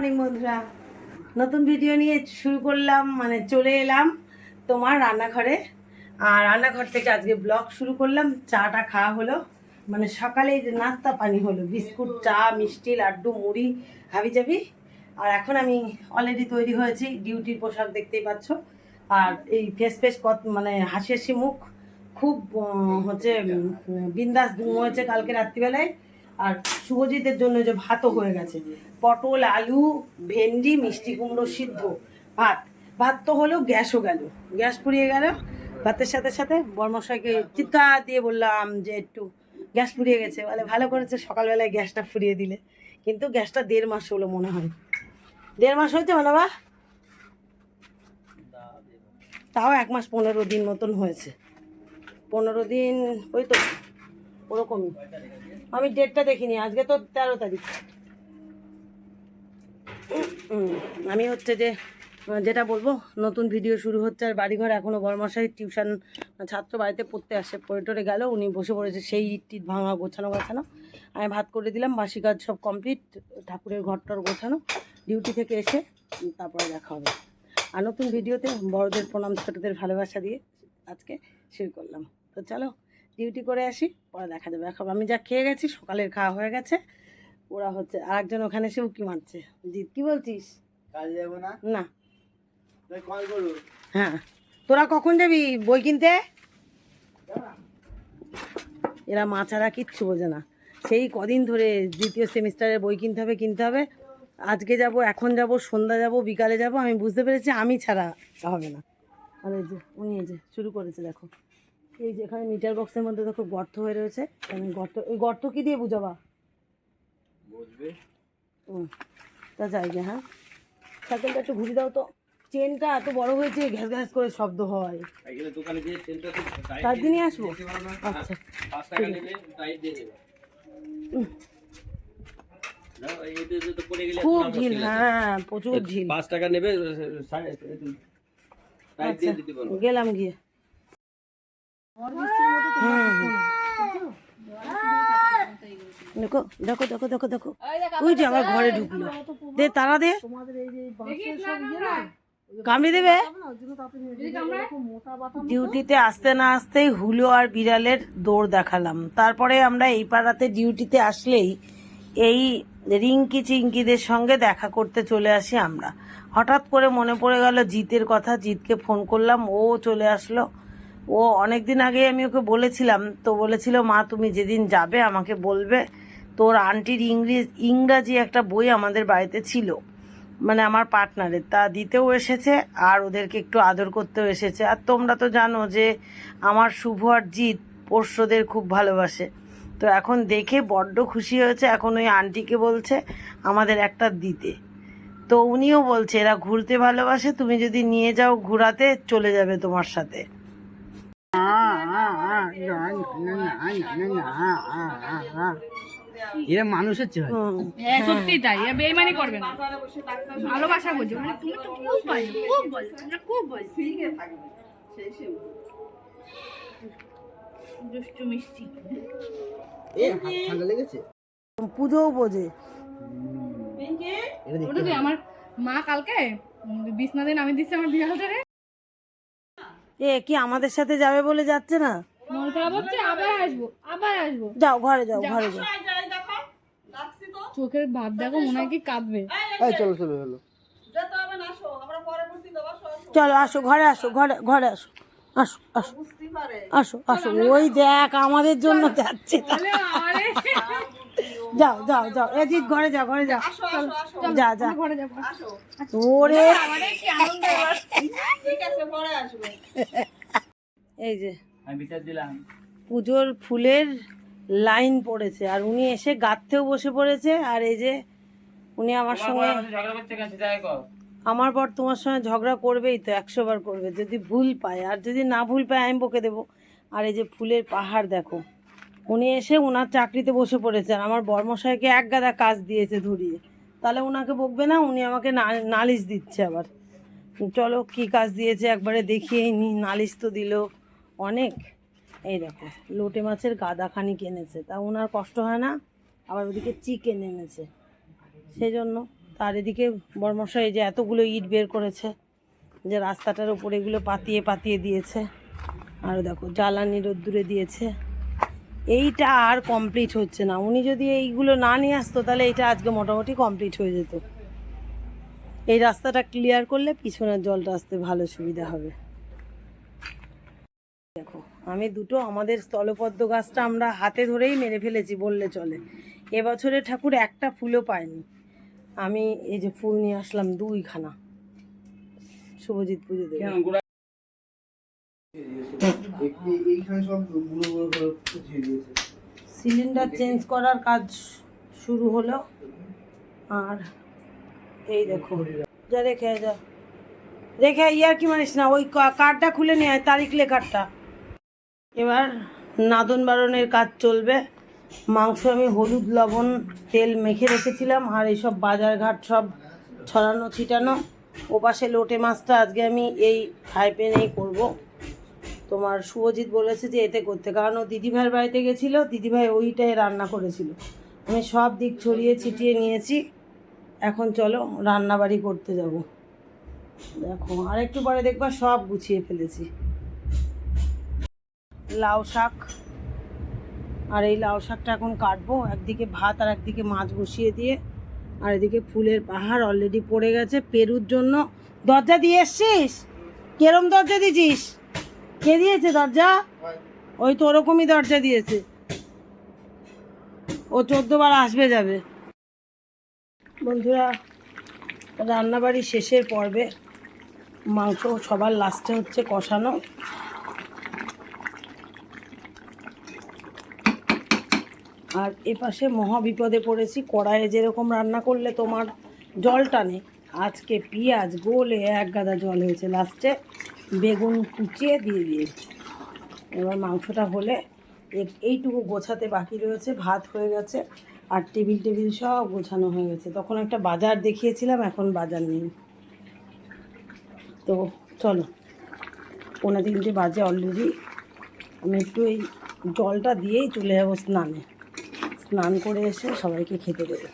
Morning বন্ধুরা, নতুন video নিয়ে শুরু করলাম মানে চলে এলাম তোমার রান্নাঘরে। আর রান্নাঘর থেকে আজকে ব্লগ শুরু করলাম, চাটা খাওয়া হলো। মানে সকালে নাস্তা পানি হলো, বিস্কুট, চা, মিষ্টি, লাড্ডু, মুড়ি হাবি যাবি আর এখন আমি অলরেডি তৈরি হয়েছি, ডিউটির পোশাক দেখতেই পাচ্ছ। আর এই ফেস ফেস কত মানে হাসি হাসি মুখ। খুব হচ্ছে বিন্দাস হয়েছে কালকে রাত্রিবেলায়। আর শুভজিতের জন্য যে ভাতও হয়ে গেছে। পটল, আলু, ভেন্ডি, মিষ্টি কুমড়ো সিদ্ধ, ভাত। ভাত তো হলো গ্যাসও গেল। গ্যাস পুড়িয়ে গেল। ভাতের সাথে সাথে বর্মশাইকে চিৎকার দিয়ে বললাম যে একটু গ্যাস পুড়িয়ে গেছে। বলে, ভালো করেছে, সকালবেলায় গ্যাসটা ফুরিয়ে দিলে। কিন্তু গ্যাসটা দেড় মাস হলো মনে হয়। দেড় মাস হয়েছে মানে বা? তাও এক মাস পনেরো দিন মতন হয়েছে। পনেরো দিন, ওই তো, ওরকমই। আমি ডেটটা দেখিনি, আজকে তো তেরো তারিখ। আমি হচ্ছে যে, যেটা বলব, নতুন ভিডিও শুরু হচ্ছে, আর বাড়িঘর এখনও বর্মশাই টিউশন ছাত্র বাড়িতে পড়তে আসে পড়ে টরে গেল, উনি বসে পড়েছে, সেই টিট ভাঙা, গোছানো গোছানো। আমি ভাত করে দিলাম, বাসি কাজ সব কমপ্লিট, ঠাকুরের ঘরটর গোছানো, ডিউটি থেকে এসে তারপরে দেখা হবে। আর নতুন ভিডিওতে বড়দের প্রণাম, ছোটদের ভালোবাসা দিয়ে আজকে শুরু করলাম। তো চলো ডিউটি করে আসি পরে দেখা যাবে। এখন আমি যা খেয়ে গেছি সকালের খাওয়া হয়ে গেছে। ওরা হচ্ছে আরেকজন ওখানে এসে উকি মারছে। জিৎ কি বলছিস? না? না। হ্যাঁ। তোরা কখন যাবি বই কিনতে? এরা মা ছাড়া কিচ্ছু বোঝে না। সেই কদিন ধরে দ্বিতীয় সেমিস্টারের বই কিনতে হবে কিনতে হবে। আজকে যাব এখন যাব সন্ধ্যা যাব বিকালে যাব আমি বুঝতে পেরেছি আমি ছাড়া হবে না। আর এই যে উনি এই যে শুরু করেছে দেখো। এই যে এখানে মিটার বক্সের মধ্যে দেখো গর্ত হয়ে রয়েছে। গর্ত এই গর্ত কি দিয়ে বুঝাবা? বুঝবে। হুম তা যাই যে হ্যাঁ। সাইকেলটা একটু ঘুরে দাও তো। চেনটা এত বড় হয়েছে ঘ্যাস ঘ্যাস করে শব্দ হয়। তার দিনই আসব? আচ্ছা। পাঁচ টাকা নেবে টাইট দিয়ে দেবে। উম, দাও, এই যে- যে তো পড়ে গেলে খুব ঝিল হ্যাঁ প্রচুর ঝিল পাঁচ টাকা নেবে আচ্ছা গেলাম গিয়ে। দেখো দেখো। দেখো দেখো দেখো ওই যে আমার ঘরে ঢুকলো। দে তারা দে। কামড়ে দেবে? ডিউটিতে আসতে না আসতেই হুলো আর বিড়ালের দৌড় দেখালাম। তারপরে আমরা এই পাড়াতে ডিউটিতে আসলেই এই রিঙ্কি চিঙ্কিদের সঙ্গে দেখা করতে চলে আসি আমরা। হঠাৎ করে মনে পড়ে গেল জিতের কথা জিতকে ফোন করলাম ও চলে আসলো। ও অনেক দিন আগে আমি ওকে বলেছিলাম, তো বলেছিল, মা, তুমি যেদিন যাবে আমাকে বলবে, তোর আন্টির ইংরেজ ইংরাজি একটা বই আমাদের বাড়িতে ছিল মানে আমার পার্টনারের, তা দিতেও এসেছে আর ওদেরকে একটু আদর করতেও এসেছে। আর তোমরা তো জানো যে আমার শুভ আর জিৎ পোষ্যদের খুব ভালোবাসে। তো এখন দেখে বড্ড খুশি হয়েছে, এখন ওই আন্টিকে বলছে, আমাদের একটা দিতে। তো উনিও বলছে, এরা ঘুরতে ভালোবাসে, তুমি যদি নিয়ে যাও ঘোরাতে, চলে যাবে তোমার সাথে। এরা মানুষের চেয়ে হুম, হ্যাঁ সত্যি তাই। এ বেইমানি করবে না। ভালোবাসা বুঝো। মানে তুমি তো খুব খুব খুব দুষ্টু মিষ্টি। পুজোও বোঝে। ওটা আমার মা কালকে? বিছনা দিন আমি দিচ্ছি আমার বিড়ালটারে? এ কি আমাদের সাথে যাবে বলে যাচ্ছে না? মন খারাপ হচ্ছে আবার আসব আবার আসব। যাও ঘরে যাও ঘরে যাও। চোখের ভাব দেখো মনে হয় কি কাঁদবে। এই চলো চলো চলো। চলো আসো ঘরে আসো ঘরে ঘরে আসো। আসো আসো। আসো আসো। ওই দেখ আমাদের জন্য যাচ্ছে। আরে। যাও যাও যাও। এদিক ঘরে যাও ঘরে যাও। যা যা। ওরে। এই যে আমি বিচার দিলাম। পুজোর ফুলের লাইন পড়েছে আর উনি এসে গাঁথতেও বসে পড়েছে আর এই যে উনি আমার সঙ্গে আমার বর তোমার সঙ্গে ঝগড়া করবেই তো একশো বার করবে যদি ভুল পায়। আর যদি না ভুল পায় আমি বকে দেবো। আর এই যে ফুলের পাহাড় দেখো উনি এসে ওনার চাকরিতে বসে পড়েছে আর আমার বর্মশাইকে এক গাদা কাজ দিয়েছে ধরিয়ে তাহলে ওনাকে বকবে না? উনি আমাকে নালিশ দিচ্ছে আবার। চলো কি কাজ দিয়েছে একবারে দেখিয়ে নি। নালিশ তো দিল অনেক। এই দেখো, লোটে মাছের গাদা খানি কিনেছে তা ওনার কষ্ট হয় না? আবার ওদিকে চিকেন এনেছে। সেই জন্য তার এদিকে বর্মশাই যে এতগুলো ইট বের করেছে, যে রাস্তাটার উপরে এগুলো পাতিয়ে পাতিয়ে দিয়েছে। আর দেখো, জ্বালানি রোদ্দুরে দিয়েছে। এইটা আর কমপ্লিট হচ্ছে না। উনি যদি এইগুলো না নিয়ে আসতো, তাহলে এটা আজকে মোটামুটি কমপ্লিট হয়ে যেত। এই রাস্তাটা ক্লিয়ার করলে পিছনের জলটা আসতে ভালো সুবিধা হবে। দেখো, আমি দুটো আমাদের স্থলপদ্ম গাছটা আমরা হাতে ধরেই মেরে ফেলেছি বললে চলে। এবছরে ঠাকুর একটা ফুলও পায়নি। আমি এই যে ফুল নিয়ে আসলাম দুইখানা। শুভজিৎ পুজো দেবে। সিলিন্ডার চেঞ্জ করার কাজ শুরু হলো। আর এই দেখো, যা রেখে যা। রেখে ইয়ার কি মানিস না, ওই কার্ডটা খুলে নিয়ে তারিখ লেখারটা এবার নাদন বারণের কাজ চলবে। মাংস আমি হলুদ, লবণ, তেল মেখে রেখেছিলাম, আর এইসব বাজার ঘাট সব ছড়ানো, ছিটানো। ও পাশে লোটে মাছটা আজকে আমি এই ফ্রাই প্যানেই করব। তোমার শুভজিৎ বলেছে যে এতে করতে। কারণ ও দিদিভাইয়ের বাড়িতে গেছিল, দিদিভাই ওইটাই রান্না করেছিল। আমি সব দিক ছড়িয়ে ছিটিয়ে নিয়েছি। এখন চলো রান্নাবাড়ি করতে যাব। দেখো আর একটু পরে দেখবা সব গুছিয়ে ফেলেছি। লাউ শাক। আর এই লাউ শাকটা এখন কাটবো, একদিকে ভাত আর একদিকে মাছ বসিয়ে দিয়ে। আর এদিকে ফুলের পাহাড় অলরেডি পড়ে গেছে, পেরুর জন্য। দরজা দিয়ে এসছিস? কেরম দরজা দিয়েছিস? কে দিয়েছে দরজা? ওই তো ওরকমই দরজা দিয়েছে। ও বার আসবে যাবে। বন্ধুরা রান্নাবাড়ি শেষের পর্বে মাংস সবার লাস্টে হচ্ছে কষানো। আর এপাশে মহা বিপদে পড়েছি। কড়াইয়ে যেরকম রান্না করলে তোমার জল টানে, আজকে পেঁয়াজ, গোলে, এক গাদা জল হয়েছে লাস্টে। বেগুন কুচিয়ে দিয়ে দিয়েছি। এবার মাংসটা হলে এইটুকু গোছাতে বাকি রয়েছে, ভাত হয়ে গেছে আর টেবিল টেবিল সব গোছানো হয়ে গেছে। তখন একটা বাজার দেখিয়েছিলাম, এখন বাজার নেই। তো চলো, পৌনে তিনটে বাজে অলরেডি আমি একটু এই জলটা দিয়েই চলে যাব স্নানে। স্নান করে এসে সবাইকে খেতে দেবো।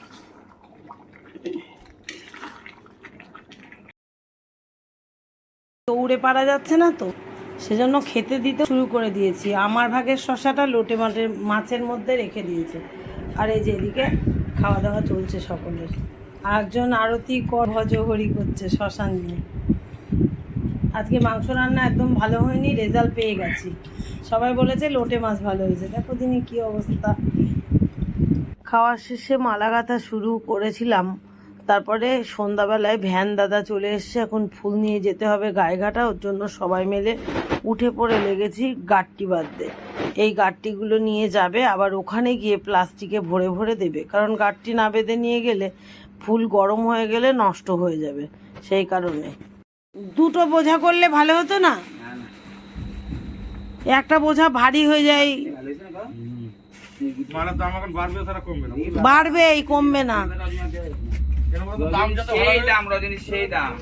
দৌড়ে পারা যাচ্ছে না তো? সেজন্য খেতে দিতে শুরু করে দিয়েছি। আমার ভাগের শশাটা লোটে মাটের মাছের মধ্যে রেখে দিয়েছে। আর এই যে এদিকে খাওয়া দাওয়া চলছে সকলের। আর একজন আরতি কর, ভজহরি করছে শশা নিয়ে। আজকে মাংস রান্না একদম ভালো হয়নি, রেজাল্ট পেয়ে গেছি। সবাই বলেছে লোটে মাছ ভালো হয়েছে। দেখো দিনই কী অবস্থা। খাওয়া শেষে মালা গাঁথা শুরু করেছিলাম। তারপরে সন্ধ্যাবেলায় ভ্যান দাদা চলে এসছে এখন ফুল নিয়ে যেতে হবে গায়েঘাটা ওর জন্য সবাই মিলে উঠে পড়ে লেগেছি গাট্টি বাঁধতে। এই গাট্টিগুলো নিয়ে যাবে আবার ওখানে গিয়ে প্লাস্টিকে ভরে ভরে দেবে কারণ গাট্টি না বেঁধে নিয়ে গেলে ফুল গরম হয়ে গেলে নষ্ট হয়ে যাবে সেই কারণে। দুটো বোঝা করলে ভালো হতো না? একটা বোঝা ভারী হয়ে যায়। ভালো হয়েছে না দাম এখন বাড়বে তারা কমবে না। বাড়বে এই কমবে না কেন বলতো দাম যত ভালো সেই দাম রজনী সেই দাম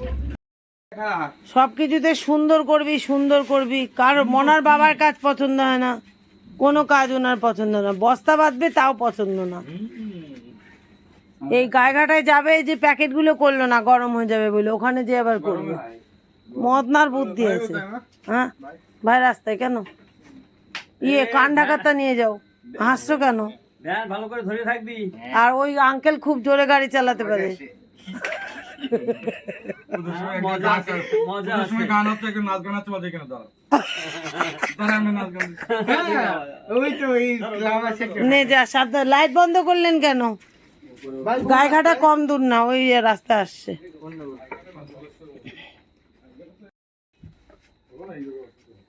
হ্যাঁ সব কিছুতে সুন্দর করবি সুন্দর করবি। কার মনার বাবার কাজ পছন্দ হয় না কোনো কাজ ওনার পছন্দ না। বস্তা বাঁধবে তাও পছন্দ না। এই গায়েঘাটায় যাবে যে প্যাকেটগুলো করল না গরম হয়ে যাবে বলে ওখানে যে আবার করবে। মদনার বুদ্ধি আছে। হ্যাঁ? ভাই রাস্তায় কেন? ইয়ে কান ঢাকাতা নিয়ে যাও। হাসছো কেন? ধ্যান ভালো করে ধরে থাকবি। আর ওই আঙ্কেল খুব জোরে গাড়ি চালাতে পারে। লাইট বন্ধ করলেন কেন? গায়েঘাটা কম দূর না ওই রাস্তা আসছে।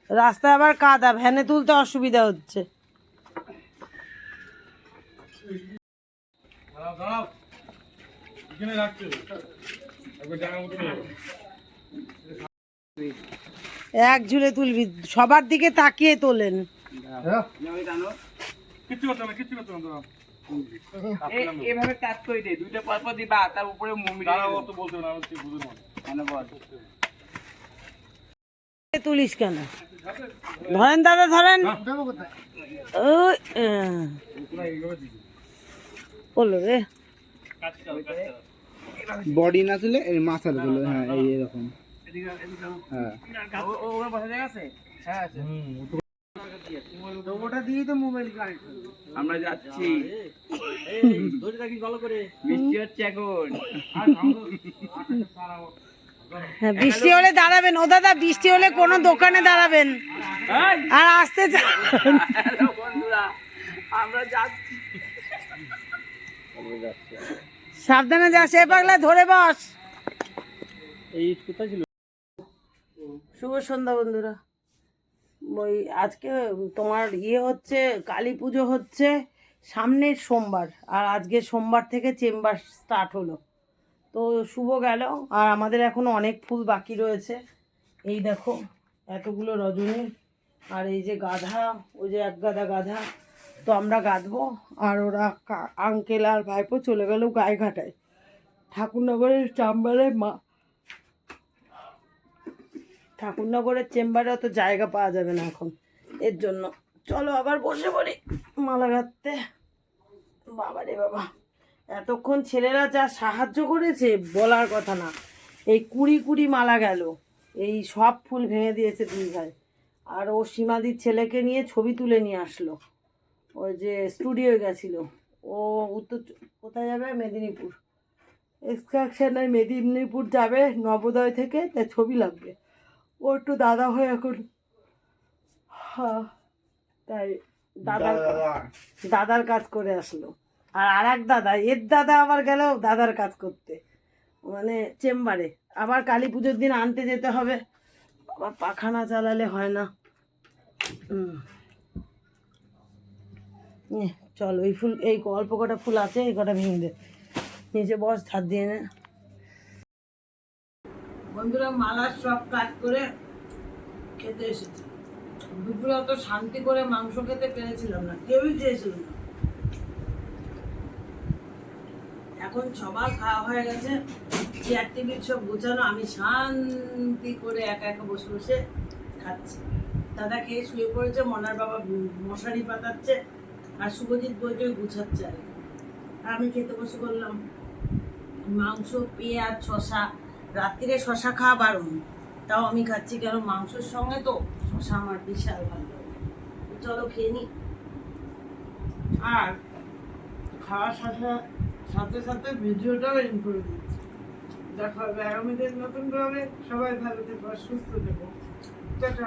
রাস্তায় আবার কাদা ভ্যানে তুলতে অসুবিধা হচ্ছে। দাঁড়াও দাঁড়াও। এখানে রাখতে একবার জায়গা মতো এক ঝুলে তুলবি সবার দিকে তাকিয়ে তোলেন। কিচ্ছু করতে হবে কিচ্ছু করতে হবে এভাবে কাজ করে দে দুইটা পর পর দিবা তার উপরে মুমি দাঁড়াও, তো বলতে না, আমি ঠিক মানে বল? তুলিস কেন? ধরেন দাদা ধরেন। ওই বলল রে। বডি না তুলে এই মাথাটা তুলে হ্যাঁ এই এরকম। এদিকে এদিকে হ্যাঁ। ও- ও- ওখানে বসা জায়গা আছে হ্যাঁ আছে তো ওটা দিয়েই তো মোবাইল কানেক্ট আমরা যাচ্ছি। বৃষ্টি হচ্ছে এখন। হ্যাঁ বৃষ্টি হলে দাঁড়াবেন। ও দাদা বৃষ্টি হলে কোনো দোকানে দাঁড়াবেন। আর আসতে বন্ধুরা আমরা যাচ্ছি। সাবধানে যা সে পাগলা ধরে বস। এই কোথায় ছিল? শুভ সন্ধ্যা বন্ধুরা। ওই আজকে তোমার ইয়ে হচ্ছে কালী পুজো হচ্ছে সামনের সোমবার আর আজকে সোমবার থেকে চেম্বার স্টার্ট হলো। তো শুভ গেল আর আমাদের এখনও অনেক ফুল বাকি রয়েছে। এই দেখো এতগুলো রজনী আর এই যে গাধা ওই যে এক গাদা গাধা। তো আমরা গাঁধবো আর ওরা আঙ্কেল আর ভাইপো চলে গেল গায়ে ঘাটায় ঠাকুরনগরের চাম্বারে মা, ঠাকুরনগরের চেম্বারে অত জায়গা পাওয়া যাবে না এখন। এর জন্য। চলো আবার বসে পড়ি মালা গাঁথতে। বাবা রে বাবা, এতক্ষণ ছেলেরা যা সাহায্য করেছে বলার কথা না। এই কুড়ি কুড়ি মালা গেল। এই সব ফুল ভেঙে দিয়েছে দুই ভাই। আর ও সীমাদির ছেলেকে নিয়ে ছবি তুলে নিয়ে আসলো। ওই যে স্টুডিও গেছিল। ও উত্তর কোথায় যাবে? মেদিনীপুর। এক্সকারশনে মেদিনীপুর যাবে নবোদয় থেকে তাই ছবি লাগবে। ও একটু দাদা হয়ে এখন। হ্যাঁ তাই দাদার দাদার কাজ করে আসলো। আর আর এক দাদা এর দাদা আবার গেল দাদার কাজ করতে। মানে চেম্বারে। আবার কালী পুজোর দিন আনতে যেতে হবে। আবার পাখানা চালালে হয় না। হুম। চল, ওই ফুল, এই অল্প কটা ফুল আছে, এই কটা ভেঙে দে। নিচে বস, ধার দিয়ে নে। বন্ধুরা, মালার সব কাজ করে খেতে এসেছি। দুপুরে অত শান্তি করে মাংস খেতে পেরেছিলাম না, কেউই চেয়েছিল না। এখন সবার খাওয়া হয়ে গেছে। চেয়ার টেবিল সব গোছানো, আমি শান্তি করে একা একা বসে বসে খাচ্ছি। দাদা খেয়ে শুয়ে পড়েছে, মনার বাবা মশারি পাতাচ্ছে। আর শুভজিৎ বইটই আর কি। আর আমি খেতে বসে বললাম, মাংস, পেঁয়াজ শশা রাত্রিরে শশা খাওয়া বারণ। তাও আমি খাচ্ছি কেন মাংসের সঙ্গে তো? শশা আমার বিশাল ভালো। লাগে চলো খেয়ে নি। আর খাওয়ার সাথে সাথে সাথে ভিডিওটাও এন্ড করে দিচ্ছি। দেখা হবে আগামী নতুন ভাবে সবাই ভালো থেকো, সুস্থ টাটা।